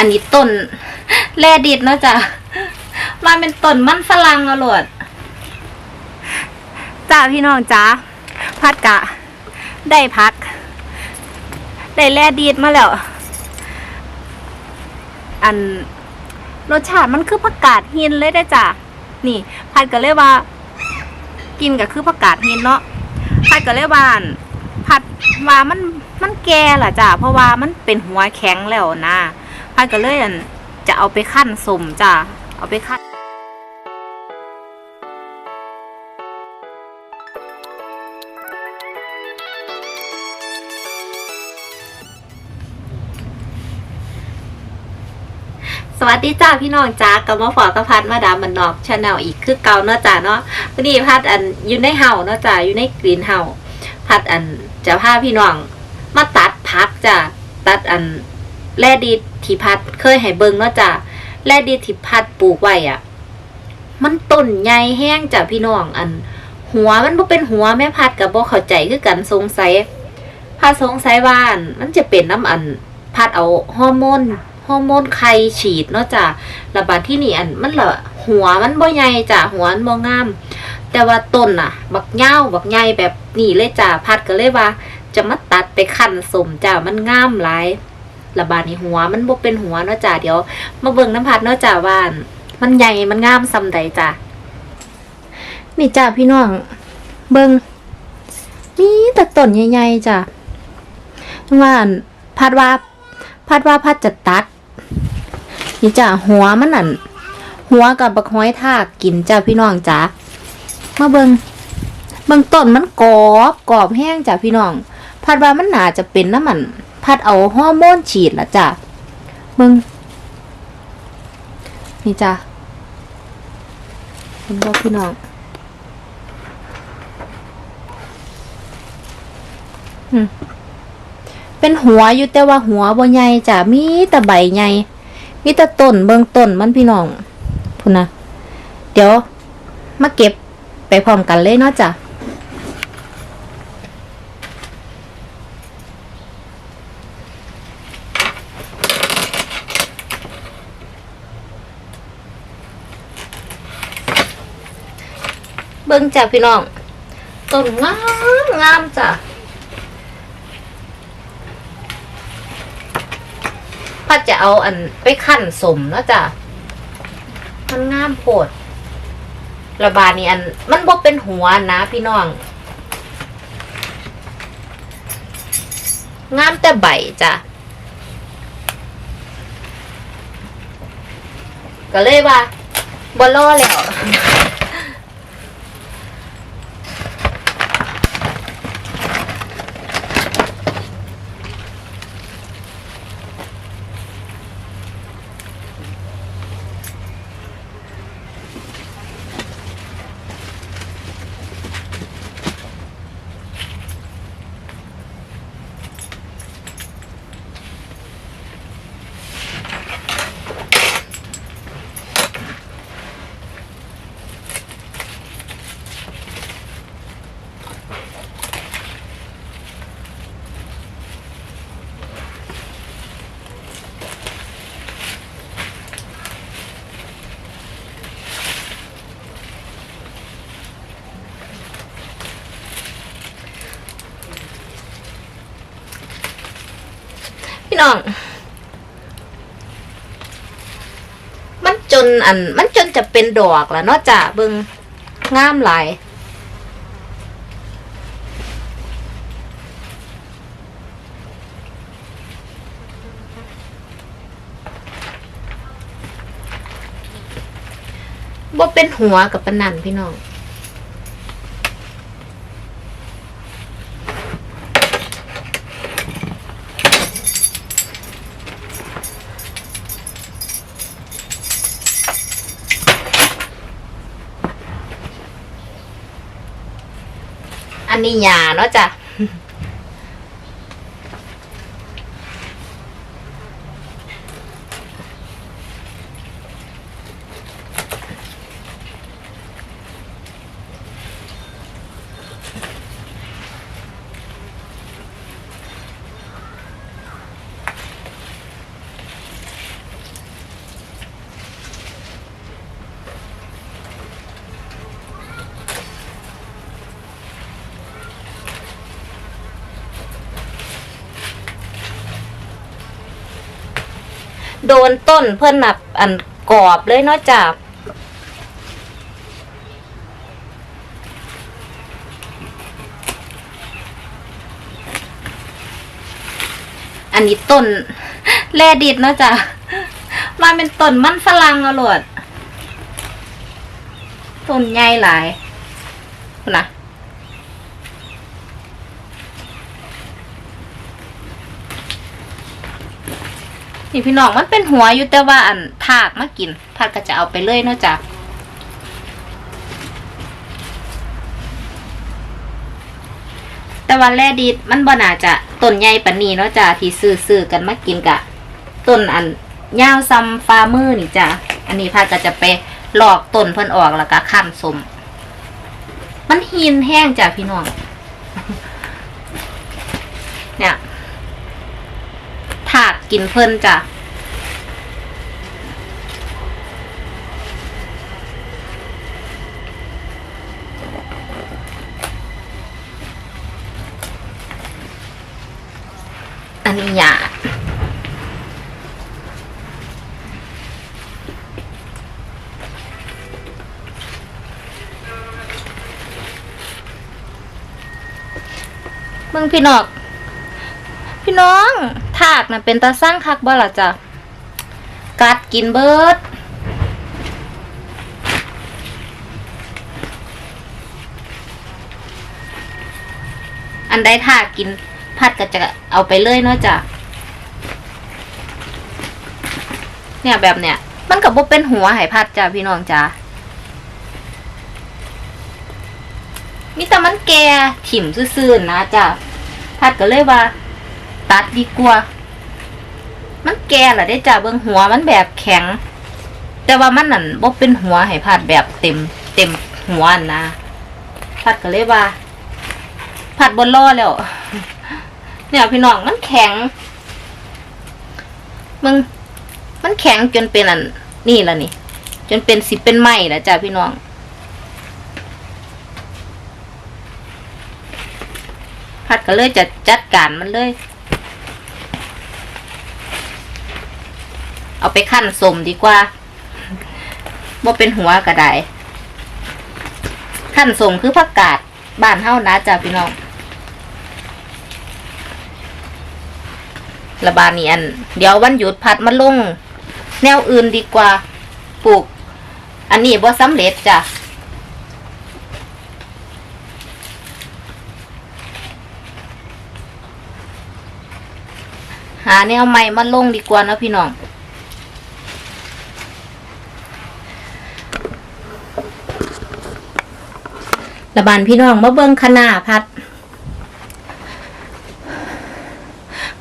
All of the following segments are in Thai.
อันนี้ต้นแลดิดเนาะจ้ะมาเป็นต้นมันฝรั่งเอาโลดจ้าพี่น้องจ้าพัดกะ ได้พัก ได้แลดีดมาแล้ว อันรสชาติมันคือผักกาดหินเลยได้จ้ะนี่ พัดก็เลยว่า กินก็คือผักกาดหินเนาะพัดก็เลยว่าอั่นพัดว่ามันมันแก่ล่ะจ้ะเพราะว่ามันเป็นหัวแข็งแล้วนะ พัดก็เลยอั่นจะเอาไปขั้นสมจ้ะเอาไปขั้นสวัสดีจ้าพี่น้องจ้ากับมาฝอกกระพัดมาดามมันนอกชาแนลอีกคือเก่าเนาะจ้าเนาะวันนี้พัดอันอยู่ในเห่าเนาะจ้าอยู่ในกรีนเห่าพัดอันจะพาพี่น้องมาตัดพักจ้าตัดอัน แร่ดีที่พัดเคยให้เบิงเนาะจ้าแร่ดีที่พัดปลูกไว้อะ มันต้นใหญ่แห้งจ้าพี่น้องอัน หัวมันบ่เป็นหัวแม่พัดกับบ่เข้าใจคือกันสงสัยพัดสงสัยว่านมันจะเป็นน้ำอัน พัดเอาฮอร์โมนฮอร์โมนไข่ฉีดเนาะจ้ะระบาดที่นี่อันมันละหัวมันบ่ใหญ่จ้ะหัวมันบ่งาม แต่ว่าต้นน่ะ บักเหย้าบักใหญ่แบบนี้เลยจ้ะพัดก็เลยว่า จะมาตัดไปคั่นสมจ้ะมันงามหลาย ระบาดในหัว มันบ่เป็นหัวเนาะจ้ะเดี๋ยว มาเบิ่งน้ำพัดเนาะจ้ะว่านมันใหญ่มันงามซำใดจ้ะนี่จ้ะพี่น้อง เบิ่งมีแต่ต้นใหญ่ๆจ้ะว่าอันพัดว่าพัดว่าพัดจะตัด นี่จ้ะหัวมันนั่นหัวกับบักห้อยทากกินจ้าพี่น้องจ้ามาเบิงเบิงต้นมันกรอบกรอบแห้งจ้าพี่น้องพัดว่ามันหนาจะเป็นน้ำมัน พัดเอาฮอร์โมนฉีดละจ้าเบิงนี่จ้าเห็นบ่พี่น้องอืมเป็นหัวอยู่แต่ว่าหัวบ่ใหญ่จ้ะมีแต่ใบใหญ่มีแต่ต้นเบิ่งต้นมันพี่น้องพุ่นนะเดี๋ยว มาเก็บไปพร้อมกันเลยเนาะจ้ะ เบิ่งจ้ะพี่น้องต้นงามงามจ้ะพัดจะเอาอันไปขั้นสมนะจ้ะมันงามโพดระบาดนี่อัน มันบ่เป็นหัวนะพี่น้อง งามแต่ใบจ้ะก็เลยว่าบ่ล่อแล้ว พี่น้อง มันจนอัน มันจนจะเป็นดอกแล้วเนาะจ้ะเบิงงามหลายบ่เป็นหัวกับปนันพี่น้อง นนี้ยาเนาะจ้ะ พ โดนต้นเพิ่อนแบบอันกรอบเลยเนาะจ้ะอันนี้ต้นแลดิดเนาะจ้ะมาเป็นต้นมันฝรั่งเอาโหลดต้นใหญ่หลายนะ นี่พี่น้องมันเป็นหัวอยู่แต่ว่าอันถากมากินพัดก็จะเอาไปเลยเนาะจ้ะแต่ว่าแรดีดมันบ่น่าจะต้นใหญ่ปานนี้เนาะจ้ะที่ซื้อๆกันมากินกะต้นอันยาวซัมฟาร์มือนี่จ้ะอันนี้พัดก็จะไปหลอกต้นเพิ่นออกแล้วก็ขั้นสมมันหินแห้งจ้ะพี่น้องเนี่ย กินเพิ่นจ้ะอันนี้ยาเบิ่งพี่นองพี่น้อง ถากนะเป็นตาสร้างคักบ่ล่ะจ้ะกัดกินเบิดอันใดถากกินพัดก็จะเอาไปเลยเนาะจ้ะเนี่ยแบบเนี้ยมันกับบ่เป็นหัวไหพัดจ้ะพี่น้องจ้ะมีแต่มันแก่ถิ่มซื่อๆนะจ้ะพัดก็เลยว่า ตัดดีกว่า มันแก่ละได้จ้ะเบิ่งหัวมันแบบแข็ง แต่ว่ามันนั่นบ่เป็นหัวให้พัดแบบเต็ม เต็มหัวนนะพัดก็เลยว่าผัดบนล่อแล้วเนี่ยพี่น้องมันแข็งมึงมันแข็งจนเป็นอันนี่ละนี่ จนเป็นสิเป็นไหมแล้วจ้ะพี่น้องผัดก็เลยจะจัดการมันเลย เอาไปขั้นสมดีกว่าบ่เป็นหัวก็ได้ขั้นสมคือผักกาดบ้านเฮ้านะจ้ะพี่น้องระบาดนี่อัน เดี๋ยววันหยุดพัดมาลง แนวอื่นดีกว่าปลูก อันนี้บ่สำเร็จจ้ะหาแนวใหม่มาลงดีกว่านะพี่น้อง บานพี่น้องมาเบิ่งขนาพัด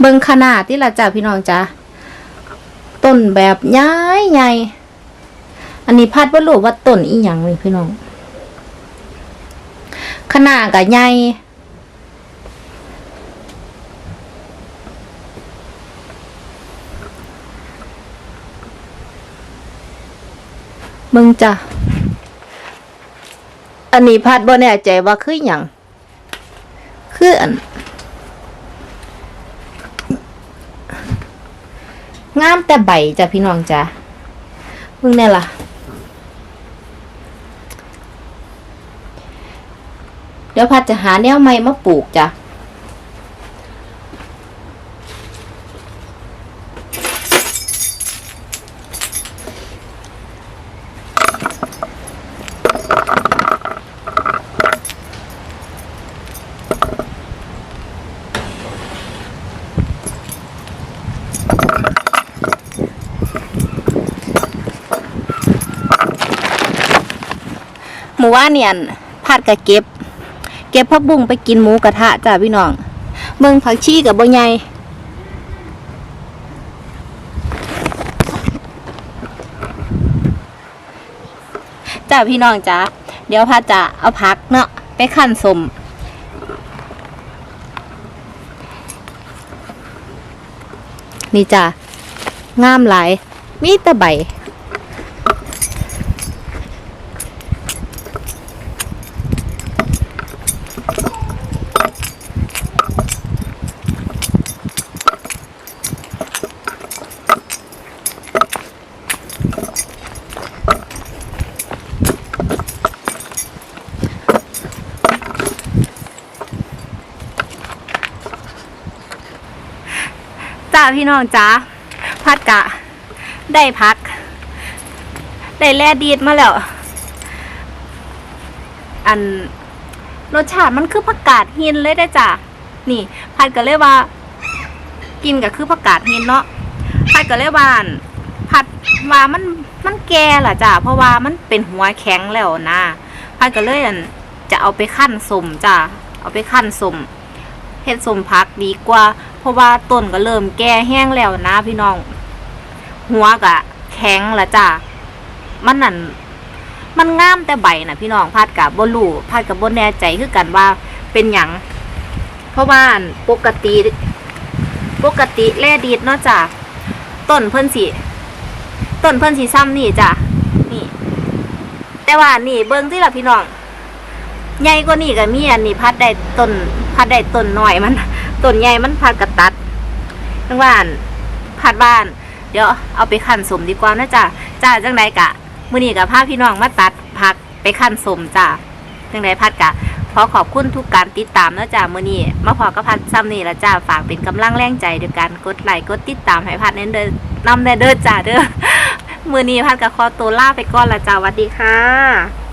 เบิ่งขนาดที่ละจ้ะพี่น้องจ้ะต้นแบบใหญ่ใหญ่อันนี้พัดว่ารู้ว่าต้นอีหยังนี่พี่น้องขนาดกับใหญ่เบิ่งจ้ะ อันนี้พัดบ่แน่ใจว่าคืออย่างคืออันงามแต่ใบจ้ะพี่น้องจ้ะเพิ่งเนี่ยล่ะ เดี๋ยวพัดจะหาแนวใหม่มาปลูกจ้ะ หมู่ว่าเนี่ยพัดกะเก็บ เก็บผักบุ้งไปกินหมูกระทะจ้ะพี่น้องเบิ่งผักชีกับบ่ใหญ่จ้าพี่น้องจ้าเดี๋ยวพัดจะเอาผักเนาะไปขั้นสมนี่จ้ะงามหลาย มีแต่ใบ พี่น้องจ้าพัดกะ ได้พัก ได้แล่ดีดมาแล้ว อันรสชาติมันคือผักกาดหินเลยได้จ้ะนี่ พัดก็เลยว่า กินก็คือผักกาดหินเนาะพัดก็เลยว่าอั่นพัดว่ามันมันแก่ล่ะจ้ะเพราะว่ามันเป็นหัวแข็งแล้วนะพัดก็เลยอันจะเอาไปขั้นสมจ้ะเอาไปขั้นสมเฮ็ดสมพักดีกว่า ราะว่าต้นก็เริ่มแก่แห้งแล้วนะพี่น้อง หัวก็แข็งละจ้ะมันนั่นมันงามแต่ใบนะพี่น้องพาดกับบ่รู้พาดกับบ่แน่ใจคือกันว่าเป็นหยังเพราะว่าปกติ ปกติแล่ดีดเนาะจ้ะต้นเพิ่นสิต้นเพิ่นสิซ้ำนี่จ้ะนี่ แต่ว่านี่เบิ่งที่ละพี่น้องใหญ่กว่านี่ก็มีอันนี้พัดได้ต้นพัดได้ต้นหน้อยมัน ต้นใหญ่มันพัดกระตัดทั้งบ้านพัดบ้าน เดี๋ยวเอาไปขั้นสมดีกว่านะจ้ะจ้าจังไดกะมื่อนี้กับพาพี่น้องมาตัดผักไปขั้นสมจ้าจังไดพัดกะขอขอบคุณทุกการติดตามนะจ้ามื่อนี้มาพอกับพัดซ้ำนี่ละจ้าฝากเป็นกำลังแรงใจด้วยการกดไลค์กดติดตามให้พัดเน้นเดินนำแน่เด้อจ้าเด้อมื่อนี้พัดกับขอตัวลาไปก่อนละจ้าสวัสดีค่ะ